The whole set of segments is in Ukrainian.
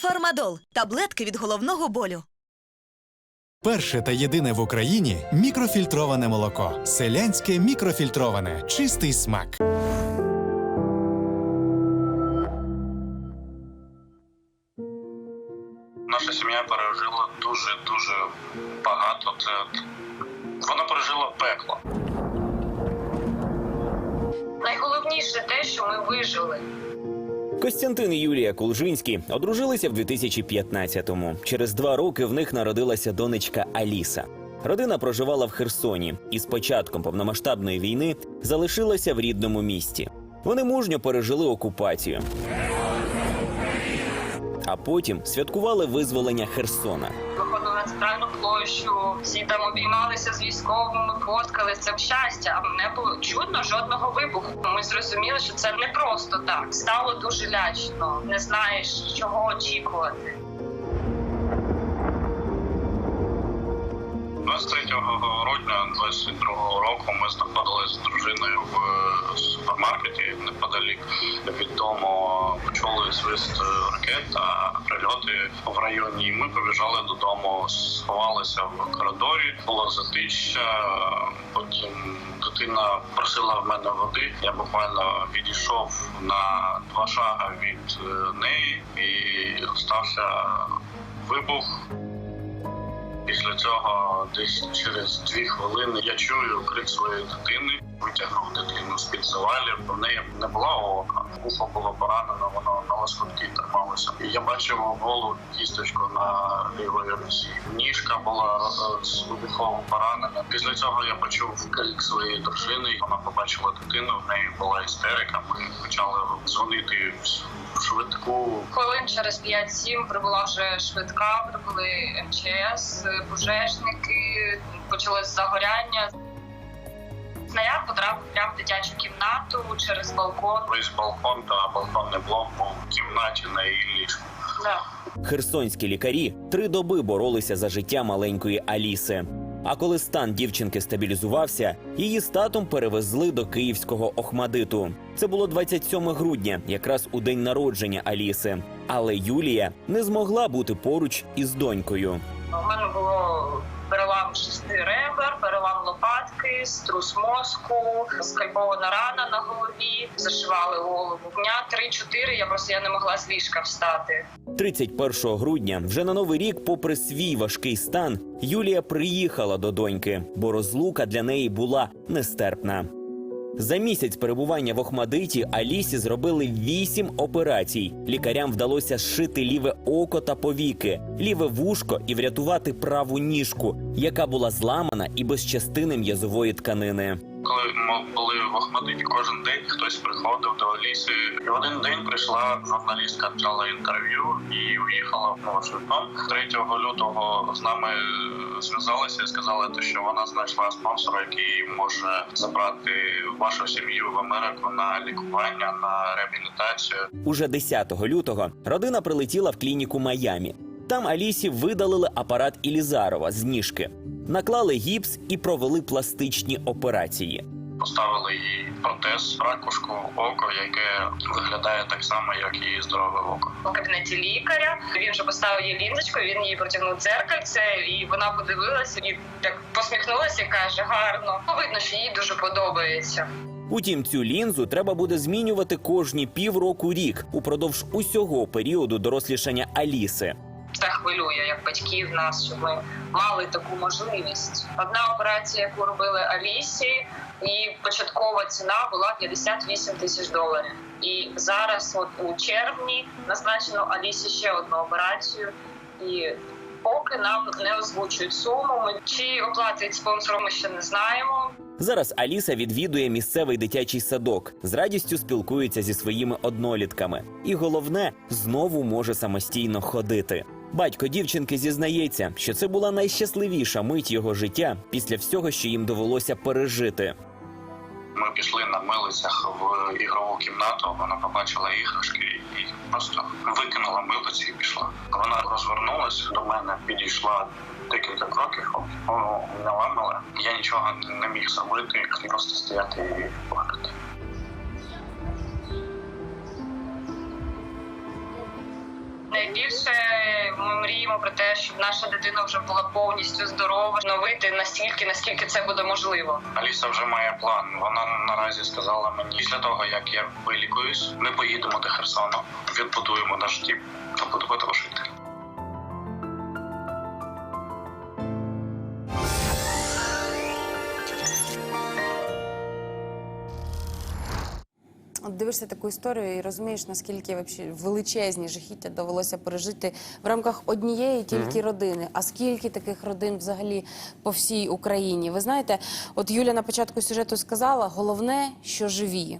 Фармадол таблетки від головного болю. Перше та єдине в Україні мікрофільтроване молоко. Селянське мікрофільтроване. Чистий смак. Наша сім'я пережила дуже дуже багато. Це вона пережила пекло. Найголовніше те, що ми вижили. Костянтин і Юлія Кулжинські одружилися в 2015-му. Через два роки в них народилася донечка Аліса. Родина проживала в Херсоні і з початком повномасштабної війни залишилася в рідному місті. Вони мужньо пережили окупацію. А потім святкували визволення Херсона. На центральну площу, всі там обіймалися з військовими, фоткали. Це щастя. А не було чутно жодного вибуху. Ми зрозуміли, що це не просто так. Стало дуже лячно. Не знаєш, чого очікувати. 23 грудня 22 року ми знаходилися з дружиною в е, супермаркеті неподалік від дому. Почули свист е, ракет та прильоти в районі. І Ми побіжали додому, сховалися в коридорі. Було затища. Потім дитина просила в мене води. Я буквально відійшов на два шага від е, неї і стався вибух. Після цього, десь через дві хвилини, я чую крик своєї дитини. Витягнув дитину з під завалів. В неї не було ока. Вухо було поранено, воно на лоскутки трималося. І я бачив голу кісточку на лівої руці. Ніжка була е, з вибуховим пораненням. Після цього я почув крик своєї дружини. Вона побачила дитину. В неї була істерика. Ми почали дзвонити в швидку. Хвилин через 5-7 прибула вже швидка, прибули МЧС, пожежники, почалось загоряння. Снаряд потрапив прямо в дитячу кімнату через балкон. Весь балкон та балконний блок був в кімнаті на її ліжку. Да. Херсонські лікарі три доби боролися за життя маленької Аліси. А коли стан дівчинки стабілізувався, її з татом перевезли до київського Охмадиту. Це було 27 грудня, якраз у день народження Аліси. Але Юлія не змогла бути поруч із донькою. У мене було перелам шести ребер, перелам лопатки, струс мозку, скальпована рана на голові, зашивали голову. Дня 3-4 я просто я не могла з ліжка встати. 31 грудня, вже на новий рік, попри свій важкий стан, Юлія приїхала до доньки, бо розлука для неї була нестерпна. За місяць перебування в Охмадиті Алісі зробили вісім операцій. Лікарям вдалося зшити ліве око та повіки, ліве вушко і врятувати праву ніжку, яка була зламана і без частини м'язової тканини. Коли ми були в Охмадиті, кожен день хтось приходив до Аліси. І в один день прийшла журналістка, взяла інтерв'ю і уїхала в Вашингтон. 3 лютого з нами е, зв'язалися і сказали, що вона знайшла спонсора, який може забрати вашу сім'ю в Америку на лікування, на реабілітацію. Уже 10 лютого родина прилетіла в клініку Майамі. Там Алісі видалили апарат Ілізарова з ніжки, наклали гіпс і провели пластичні операції. Поставили їй протез, ракушку, око, яке виглядає так само, як її здорове око. У кабінеті лікаря він вже поставив їй лінзочку, він їй протягнув дзеркальце, і вона подивилася і так посміхнулася і каже: гарно. Ну, Видно, що їй дуже подобається. Утім, цю лінзу треба буде змінювати кожні півроку рік упродовж усього періоду дорослішання Аліси. Це хвилює як батьків нас, щоб ми мали таку можливість. Одна операція, яку робили Алісі, і початкова ціна була 58 тисяч доларів. І зараз, от у червні, назначено Алісі ще одну операцію. І поки нам не озвучують суму. Ми чи оплатить спонсором, ми ще не знаємо. Зараз Аліса відвідує місцевий дитячий садок, з радістю спілкується зі своїми однолітками. І головне, знову може самостійно ходити. Батько дівчинки зізнається, що це була найщасливіша мить його життя після всього, що їм довелося пережити. Ми пішли на милицях в ігрову кімнату. Вона побачила іграшки і просто викинула милиці і пішла. Вона розвернулася до мене, підійшла декілька кроків, обняла мене. Я нічого не міг зробити, просто стояти і плакати. Найбільше ми мріємо про те, щоб наша дитина вже була повністю здорова, новити настільки, наскільки це буде можливо. Аліса вже має план. Вона наразі сказала мені після того, як я вилікуюсь, ми поїдемо до Херсону, відбудуємо наш дім та будемо жити. От дивишся таку історію і розумієш, наскільки вообще величезні жахіття довелося пережити в рамках однієї тільки родини. А скільки таких родин взагалі по всій Україні? Ви знаєте, от Юля на початку сюжету сказала: головне, що живі.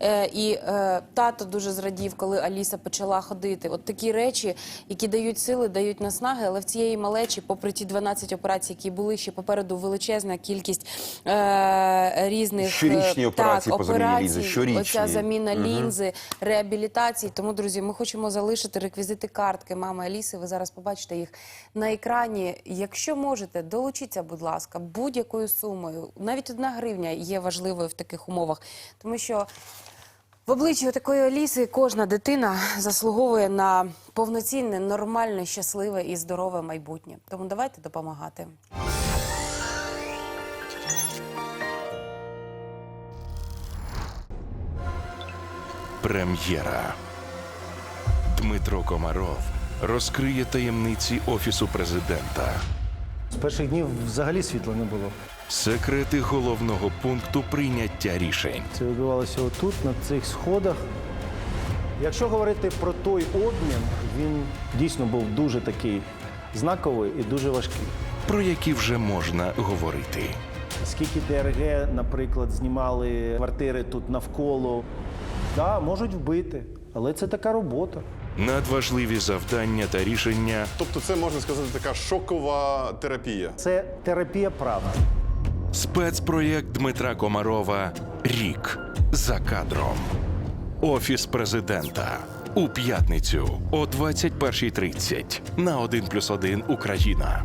Е, і е, тато дуже зрадів, коли Аліса почала ходити. От такі речі, які дають сили, дають наснаги, але в цієї малечі, попри ті 12 операцій, які були ще попереду величезна кількість е, різних Щорічні операції так, по заміні лінзи, щорічні. Оця заміна лінзи, реабілітації. Тому, друзі, ми хочемо залишити реквізити картки мами Аліси. Ви зараз побачите їх на екрані. Якщо можете, долучіться, будь ласка, будь-якою сумою. Навіть одна гривня є важливою в таких умовах, тому що. В обличчі такої Аліси кожна дитина заслуговує на повноцінне, нормальне, щасливе і здорове майбутнє. Тому давайте допомагати. Прем'єра. Дмитро Комаров розкриє таємниці Офісу президента, З перших днів взагалі світла не було. Секрети головного пункту прийняття рішень. Це відбувалося отут, на цих сходах. Якщо говорити про той обмін, він дійсно був дуже такий знаковий і дуже важкий. про які вже можна говорити. Скільки ДРГ, наприклад, знімали квартири тут навколо, да, можуть вбити, але це така робота. Надважливі завдання та рішення Тобто, це можна сказати така шокова терапія. Це терапія правди. Спецпроєкт Дмитра Комарова Рік за кадром. Офіс президента у п'ятницю о 21.30 на 1+,1 Україна.